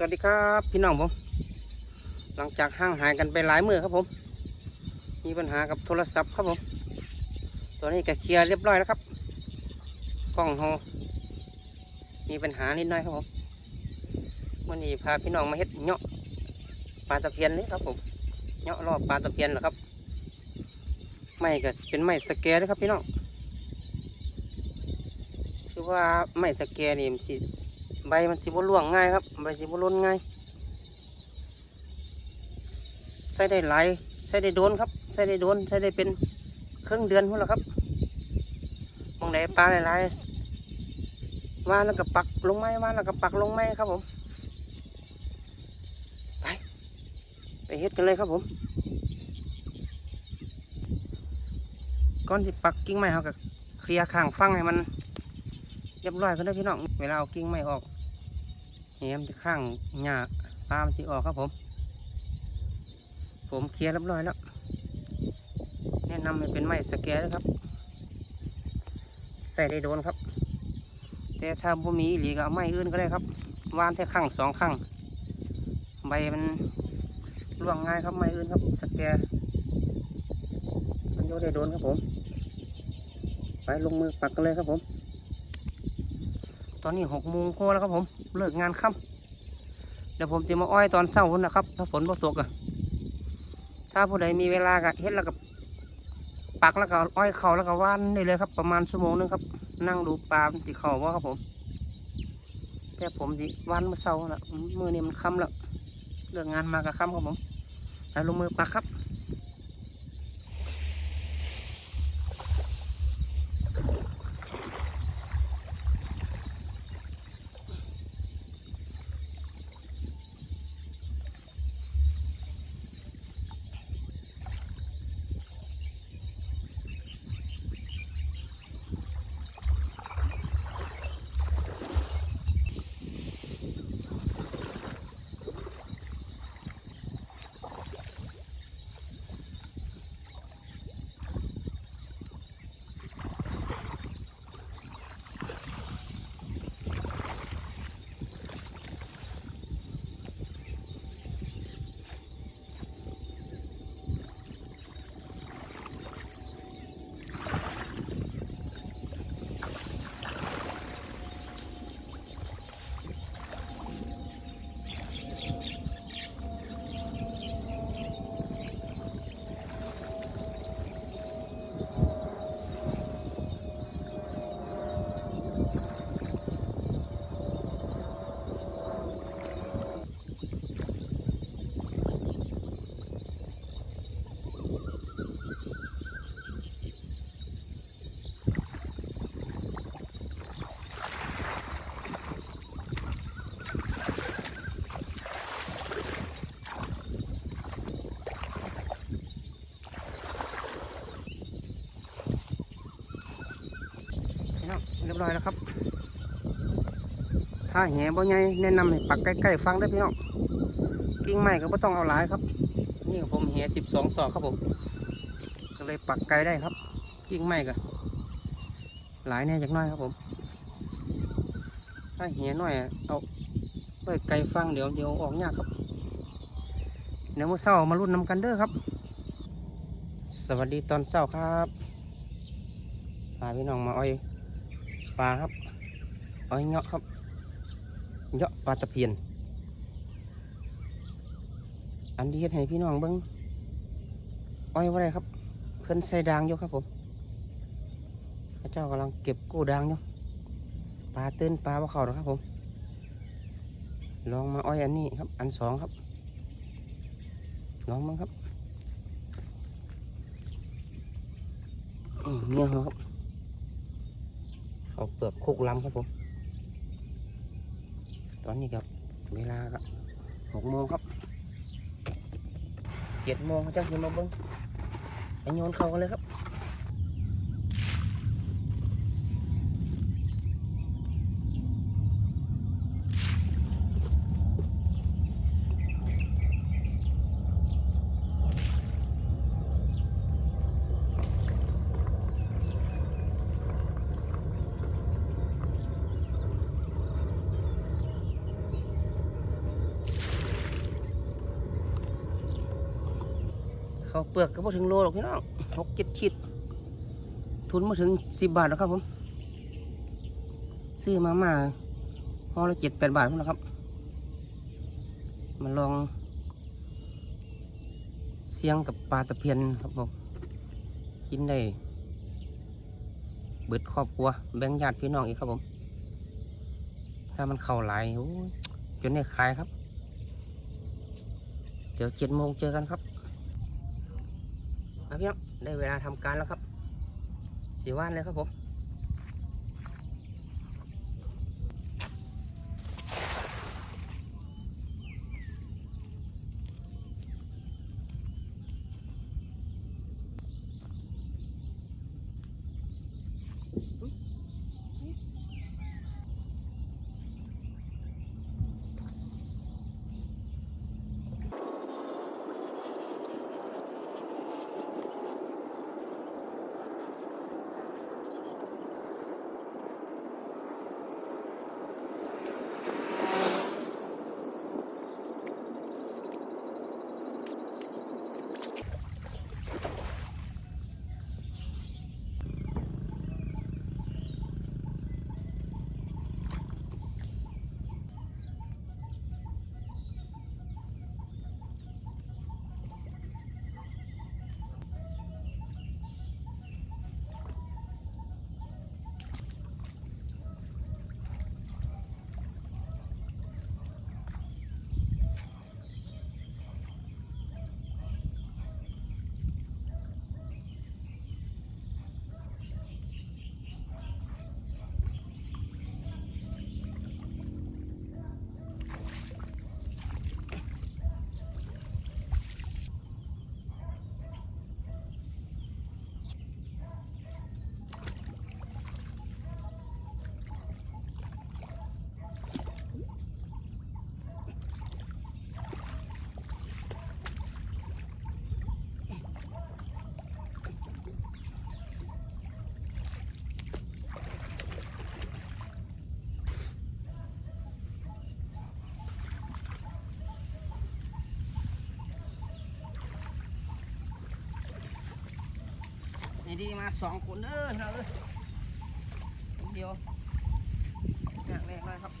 สวัสดีครับพี่น้องผม หลังจากห่างหายกันไปหลายมือครับผม มีปัญหากับโทรศัพท์ครับผม ตัวนี้ก็เคลียร์เรียบร้อยแล้วครับกล้องโฮมีปัญหานิดหน่อยครับผมวันนี้พาพี่น้องมาเฮ็ดเนาะปลาตะเพียนนี่ครับผมเนาะรอบปลาตะเพียนเหรอครับไม่ก็เป็นไม้สแกนนะครับพี่น้องคือว่าไม้สแกนนี่มันสิ ใบมันสิบร่วงง่ายครับ ใบสิบร่นง่ายใส่ได้หลายใส่ได้โดนครับใส่ได้โดนใส่ได้เป็นเครึ่องเดือนพุ่นละครับมองไหนปลาหลายๆว่านแล้วก็ปักลงไม้ว่านแล้วก็ปักลงไม้ครับผมไปไปเฮ็ดกันเลยครับผมก่อนที่ปักกิ่งไม้เขาก็เคลียร์ข้างฟังให้มัน เรียบร้อยก็ได้พี่น้อง เวลาเอากิ่งไม้ออกแหมจะข้างหญ้าปลามันสิออกครับผม ผมเคลียร์เรียบร้อยแล้ว แนะนำให้เป็นไม้สแกนนะครับ ใส่ได้โดนครับ แต่ถ้าบ่มีอีหลีก็เอาไม้อื่นก็ได้ครับวานแค่ข้างสองข้างใบมันร่วงง่ายครับไม้อื่นครับ สแกนมันโยได้โดนครับผม ไปลงมือปักกันเลยครับผม ตอนนี้หกโมงกว่าแล้วครับผม เลิกงานค่ำเดี๋ยวผมจะมาอ้อยตอนเช้าพุ่นนะครับ ถ้าฝนบ่ตกอะถ้าผู้ใดมีเวลาก็เฮ็ดแล้วก็ปักแล้วก็อ้อยเข่าแล้วก็ว่านได้เลยครับ ประมาณชั่วโมงหนึงครับ นั่งดูปลาติเข่าว่าครับผม แต่ผมสิว่านเมื่อเช้าละมือนี้มันค่ำแล้วเลิกงานมาก็ค่ำครับผมไปลงมือปักครับ บร้อยแล้วครับ ถ้าแหบ่ใหญ่แนะนำให้ปักใกล้ๆฟังได้พี่น้อง กิ่งไม้ก็ไม่ต้องเอาหลายครับ นี่ผมแหสิบสองศอกครับผม ก็เลยปักไกลได้ครับ กิ่งไม้ก็หลายแน่จากน้อยครับผม ถ้าแหน้อยเอาไปไกลฟังเดี๋ยวเดี๋ยวออกยากครับ เดี๋ยวมื่อเช้ามารุ่นนำกันเด้อครับ สวัสดีตอนเช้าครับพาพี่น้องมาอ้อย ปลาครับอ้อยเงาะครับเงาะปลาตะเพียน อันที่เฮ็ดให้พี่น้องเบิ้งอ้อยว่าไรครับ เพิ่นใส่ดางอยู่ครับผมพระเจ้ากำลังเก็บกู้ดางอยู่ปลาตื้นปลาว่าเขานะครับผม ลองมาอ้อยอันนี้ครับ อันสองครับ ลองมั้งครับเนี่ยครับ เอาเปลือกคุกลำครับผม ตอนนี้ครับ เวลาครับหกโมงครับเจ็ดโมงเขาจะขึ้นมาเบิ้งไอ้โยนเขากันเลยครับ เขาเปลือกก็บ่ถึงโลหรอกพี่น้องหกเจ็ดขีดทุนมาถึงสิบบาทแล้วครับผม ซื้อมามาห่อละเจ็ดแปดบาทพุ่นนะครับ มาลอง เสียงกับปลาตะเพียนครับผม กินได้เบิดครอบครัว แบ่งญาติพี่น้องอีกครับผม ถ้ามันเข้าไหลจนได้ขายครับ เดี๋ยวเจ็ดโมงเจอกันครับ ครับพี่น้องได้เวลาทำการแล้วครับสีว่านเลยครับผม นี่ดีมาสองคนเออเราเออเดียวแรกแรกเลยครับ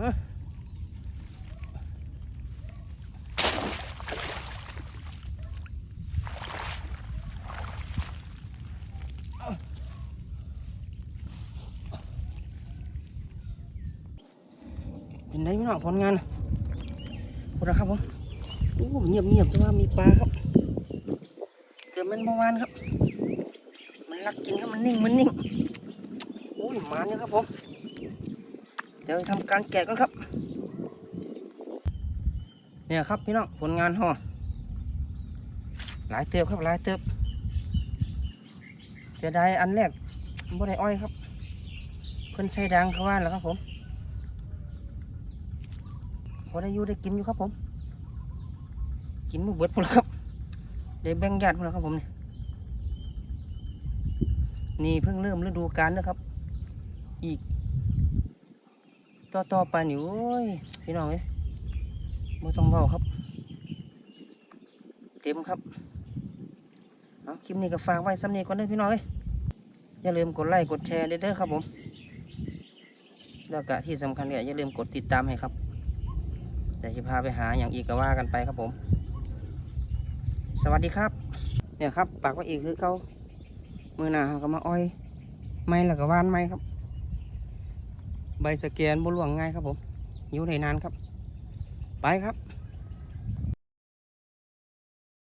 ฮะเป็นไงพี่น้องผลงานคุณนะครับผมโอ้เงียบเงียบๆแต่ว่ามีปลาครับเกือบมันเมื่อวานครับ มันรักกินครับมันนิ่งมันนิ่งโอ้ยมาเนี่ยครับผม ดี๋ยวทำการแกะกันครับ เนี่ยครับพี่น้องผลงานห่อหลายเติบครับหลายเติบ เสียดายอันแรกบ่ได้อ้อยครับ เพิ่นใส่ดังเขาว่าแล้วครับผมพอได้อยู่ได้กินอยู่ครับผม กินหมูเบิดพุ่นละครับได้แบ่งญาติพุ่นละครับผมนี่นี่เพิ่งเริ่มฤดูกาลนะครับ อีก ต่อต่อไปนี่โอ้ยพี่น้องเอ้ยไม่ต้องเบาครับ เต็มครับเอาคลิปนี้ก็ฝากไว้สำเนีก่อนเด้อพี่น้องเอ้ยอย่าลืมกดไลค์กดแชร์เด้อครับผมแล้วก็ที่สำคัญเนี่ยอย่าลืมกดติดตามให้ครับเดี๋ยวจะพาไปหาอย่างอีกก็ว่ากันไปครับผม สวัสดีครับ เนี่ยครับ ปากว่าอีกคือเขามือหนาเขาก็มาอ้อย ไม้แล้วก็ว่านไม้ครับ ใบสแกนบนหลวงง่ายครับผมอยู่ในนานครับ ไปครับ